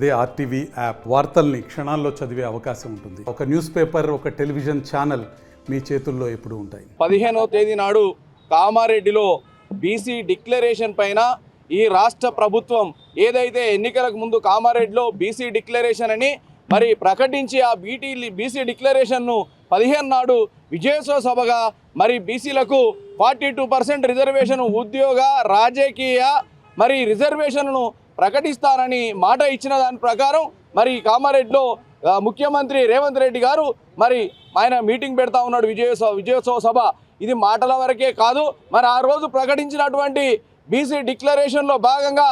అదే RTV app వార్తల్ని క్షణాల్లో చదివే అవకాశం ఉంటుంది. ఒక న్యూస్ పేపర్ ఒక టెలివిజన్ ఛానల్ మీ చేతుల్లో ఎప్పుడు ఉంటాయి. పదిహేనవ తేదీ నాడు కామారెడ్డిలో బీసీ డిక్లరేషన్ పైన ఈ రాష్ట్ర ప్రభుత్వం ఏదైతే ఎన్నికలకు ముందు కామారెడ్డిలో బీసీ డిక్లరేషన్ అని మరి ప్రకటించి ఆ బీటీ బీసీ డిక్లరేషన్ను పదిహేను నాడు విజయోత్సవ సభగా మరి బీసీలకు ఫార్టీ టూ పర్సెంట్ రిజర్వేషన్ ఉద్యోగ రాజకీయ మరి రిజర్వేషన్ను ప్రకటిస్తారని మాట ఇచ్చిన దాని ప్రకారం మరి కామారెడ్డిలో ముఖ్యమంత్రి రేవంత్ రెడ్డి గారు మరి ఆయన మీటింగ్ పెడతా ఉన్నాడు విజయోత్సవ విజయోత్సవ సభ. ఇది మాటల వరకే కాదు. మరి ఆ రోజు ప్రకటించినటువంటి బీసీ డిక్లరేషన్లో భాగంగా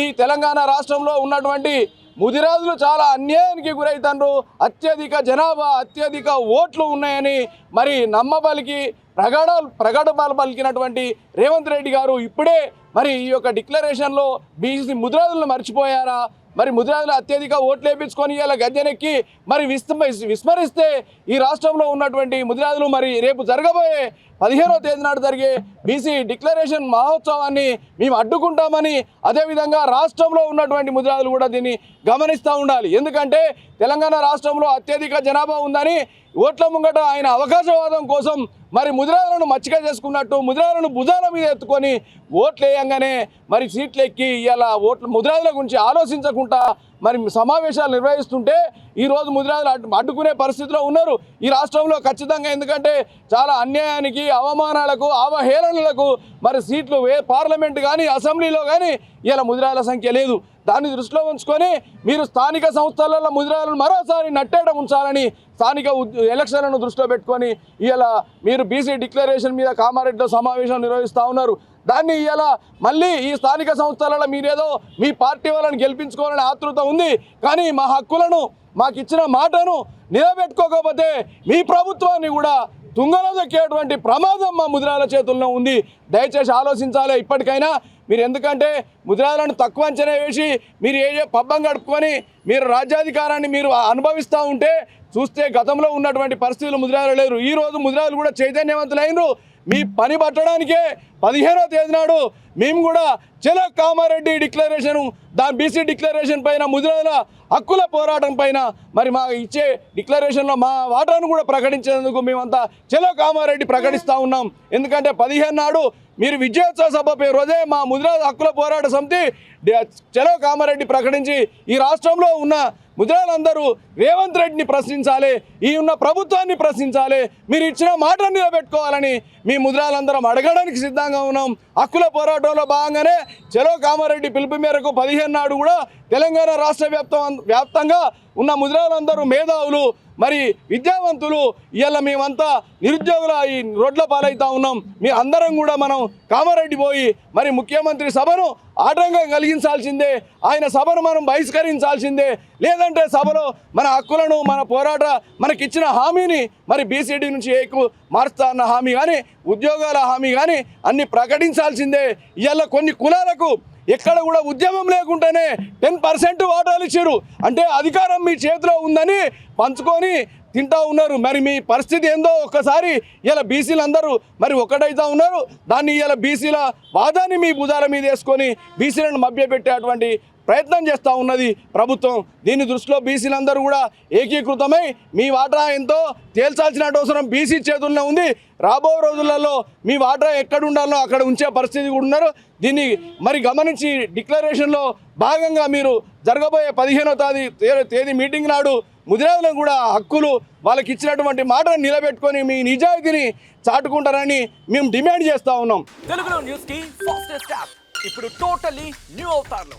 ఈ తెలంగాణ రాష్ట్రంలో ఉన్నటువంటి ముదిరాజులు చాలా అన్యాయానికి గురవుతున్నారు అత్యధిక జనాభా అత్యధిక ఓట్లు ఉన్నాయని మరి నమ్మబలికి ప్రగడ ప్రగడపాలు పలికినటువంటి రేవంత్ రెడ్డి గారు ఇప్పుడే మరి ఈ యొక్క డిక్లరేషన్లో బీసీ ముదిరాజులను మర్చిపోయారా? మరి ముదిరాజులు అత్యధిక ఓట్లు వేయించుకొని ఇలా గద్దెనెక్కి మరి విస్మ విస్మరిస్తే ఈ రాష్ట్రంలో ఉన్నటువంటి ముదిరాజులు మరి రేపు జరగబోయే పదిహేనో తేదీ నాడు జరిగే బీసీ డిక్లరేషన్ మహోత్సవాన్ని మేము అడ్డుకుంటామని అదేవిధంగా రాష్ట్రంలో ఉన్నటువంటి ముదిరాజులు కూడా దీన్ని గమనిస్తూ ఉండాలి. ఎందుకంటే తెలంగాణ రాష్ట్రంలో అత్యధిక జనాభా ఉందని ఓట్ల ముంగట ఆయన అవకాశవాదం కోసం మరి ముదిరాలను మచ్చిక చేసుకున్నట్టు ముదిరాలను భుజాల మీద ఎత్తుకొని ఓట్లు వేయంగానే మరి సీట్లు ఎక్కి ఇలా ఓట్లు ముదిరాజుల గురించి ఆలోచించకుండా మరి సమావేశాలు నిర్వహిస్తుంటే ఈరోజు ముదిరాజులు అడ్డు అడ్డుకునే పరిస్థితిలో ఉన్నారు. ఈ రాష్ట్రంలో ఖచ్చితంగా ఎందుకంటే చాలా అన్యాయానికి అవమానాలకు అవహేళనలకు మరి సీట్లు వే పార్లమెంట్ కానీ అసెంబ్లీలో కానీ ఇలా ముదిరాజుల సంఖ్య లేదు. దాన్ని దృష్టిలో ఉంచుకొని మీరు స్థానిక సంస్థలలో ముదిరాలను మరోసారి నట్టేట ఉంచాలని స్థానిక ఎలక్షన్లను దృష్టిలో పెట్టుకొని ఇలా మీరు బీసీ డిక్లరేషన్ మీద కామారెడ్డిలో సమావేశం నిర్వహిస్తూ ఉన్నారు. దాన్ని ఇవాళ మళ్ళీ ఈ స్థానిక సంస్థలలో మీరేదో మీ పార్టీ వాళ్ళని గెలిపించుకోవాలని ఆతృత ఉంది. కానీ మా హక్కులను మాకు ఇచ్చిన మాటను నిలబెట్టుకోకపోతే మీ ప్రభుత్వాన్ని కూడా తుంగలో దక్కేటువంటి ప్రమాదం మా ముద్రాల చేతుల్లో ఉంది. దయచేసి ఆలోచించాలి ఇప్పటికైనా. మీరు ఎందుకంటే ముద్రాలను తక్కువ అంచనా వేసి మీరు ఏ ఏ పబ్బం గడుపుకొని మీరు రాజ్యాధికారాన్ని మీరు అనుభవిస్తూ ఉంటే చూస్తే గతంలో ఉన్నటువంటి పరిస్థితులు ముద్రాలు లేరు. ఈరోజు ముదిరాలు ముద్రాలు కూడా చైతన్యవంతులైనరు. మీ పని పట్టడానికే పదిహేనో తేదీ నాడు మేము కూడా చలో కామారెడ్డి డిక్లరేషన్ దాని బీసీ డిక్లరేషన్ పైన ముద్రాల హక్కుల పోరాటం పైన మరి మా ఇచ్చే డిక్లరేషన్లో మా వాటాను కూడా ప్రకటించేందుకు మేమంతా చలో కామారెడ్డి ప్రకటిస్తూ ఉన్నాం. ఎందుకంటే పదిహేను నాడు మీరు విజయోత్సవ సభ పేరు రోజే మా ముద్రాల హక్కుల పోరాట సమితి డి- చలో కామారెడ్డి ప్రకటించి ఈ రాష్ట్రంలో ఉన్న ముద్రాలందరూ రేవంత్ రెడ్డిని ప్రశ్నించాలి ఈ ఉన్న ప్రభుత్వాన్ని ప్రశ్నించాలి మీరు ఇచ్చిన మాటను నిలబెట్టుకోవాలని మీ ముద్రాలందరం అడగడానికి సిద్ధంగా ఉన్నాం. హక్కుల పోరాటంలో భాగంగానే చెలో కామారెడ్డి పిలుపు మేరకు పదిహేను నాడు కూడా తెలంగాణ రాష్ట్ర వ్యాప్తం వ్యాప్తంగా ఉన్న ముద్రాలందరూ మేధావులు మరి విద్యావంతులు ఇవాళ మేమంతా నిరుద్యోగుల ఈ రోడ్ల పాలవుతా ఉన్నాం. మీ అందరం కూడా మనం కామారెడ్డి పోయి మరి ముఖ్యమంత్రి సభను ఆటంకం కలిగించాల్సిందే. ఆయన సభను మనం బహిష్కరించాల్సిందే. లేదంటే సభలో మన హక్కులను మన పోరాట మనకిచ్చిన హామీని మరి బీసీడీ నుంచి ఏకు మారుస్తా అన్న హామీ కానీ ఉద్యోగాల హామీ కానీ అన్ని ప్రకటించాల్సిందే. ఇవాళ కొన్ని కులాలకు ఎక్కడ కూడా ఉద్యమం లేకుండానే టెన్ పర్సెంట్ ఓటాలు ఇచ్చారు అంటే అధికారం మీ చేతిలో ఉందని పంచుకొని తింటా ఉన్నారు. మరి మీ పరిస్థితి ఏందో ఒక్కసారి ఇలా బీసీలు అందరూ మరి ఒకటైతా ఉన్నారు. దాన్ని ఇలా బీసీల వాదాన్ని మీ భుజాల మీద వేసుకొని బీసీలను మభ్యపెట్టేటువంటి ప్రయత్నం చేస్తూ ఉన్నది ప్రభుత్వం. దీని దృష్టిలో బీసీలందరూ కూడా ఏకీకృతమై మీ వాటా ఎంతో తేల్చాల్సిన అవసరం బీసీ చేతుల్లో ఉంది. రాబో రోజులలో మీ వాటా ఎక్కడ ఉండాలో అక్కడ ఉంచే పరిస్థితి కూడా ఉన్నారు. దీన్ని మరి గమనించి డిక్లరేషన్లో భాగంగా మీరు జరగబోయే పదిహేనో తేదీ తేదీ మీటింగ్ నాడు ముదిరాజులను కూడా హక్కులు వాళ్ళకి ఇచ్చినటువంటి మాటను నిలబెట్టుకొని మీ నిజాయితీని చాటుకుంటారని మేము డిమాండ్ చేస్తూ ఉన్నాం. తెలుగులో న్యూస్కి ఫాస్టెస్ట్ యాప్. ఇప్పుడు టోటలీ న్యూ అవుతారు